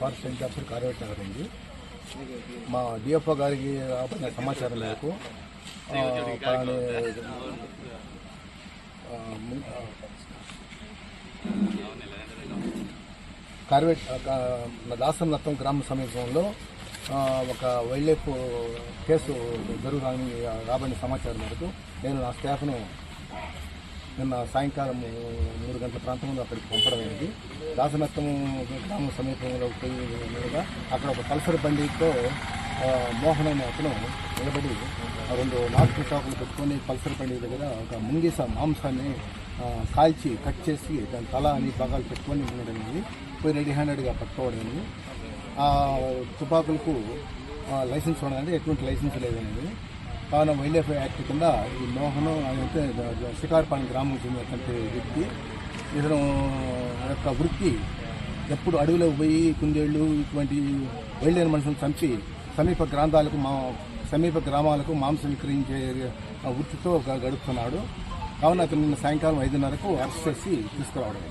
Forest incharge కార్యవర్తి Nagar ఉంది. మా DFO గారికి రాబడిన సమాచారం మేరకు కార్వేట్ దాసం నత్తం గ్రామ సమీపంలో ఒక వైల్డ్ లైఫ్ కేసు జరుగుతుందని రాబడిన సమాచారం మేరకు నేను నా స్టాఫ్ను నిన్న సాయంకాలం మూడు గంటల ప్రాంతంలో అక్కడికి పంపడం అయింది. దాసనత్తం గ్రామ సమీపంలో పోయి మీదుగా అక్కడ ఒక పల్సర్ బండితో మోహన్ అనే అతను నిలబడి ఆ రెండు నాటు చాకులు పెట్టుకొని పల్సర్ బండి దగ్గర ఒక ముంగీస మాంసాన్ని కాల్చి కట్ చేసి దాని తల అని భాగాలు పెట్టుకొని ఉండడం పోయి రెడీ హ్యాండెడ్గా పట్టుకోవడం ఆ తుపాకులకు లైసెన్స్ ఉండదంటే ఎటువంటి లైసెన్స్ లేదనేది. కావున వైల్డ్ లైఫ్ యాక్ట్ కింద ఈ మోహన్ అయితే శికార్పాలెం గ్రామం చెందినటువంటి వ్యక్తి ఇతను యొక్క వృత్తి ఎప్పుడు అడవిలో పోయి కుందేళ్ళు ఇటువంటి వైల్డ్ మనుషులను చంపి సమీప గ్రామాలకు మా సమీప గ్రామాలకు మాంసం విక్రయించే ఆ వృత్తితో గడుపుతున్నాడు. కావున అతను నిన్న సాయంకాలం ఐదున్నరకు అరెస్ట్ చేసి తీసుకురావడం.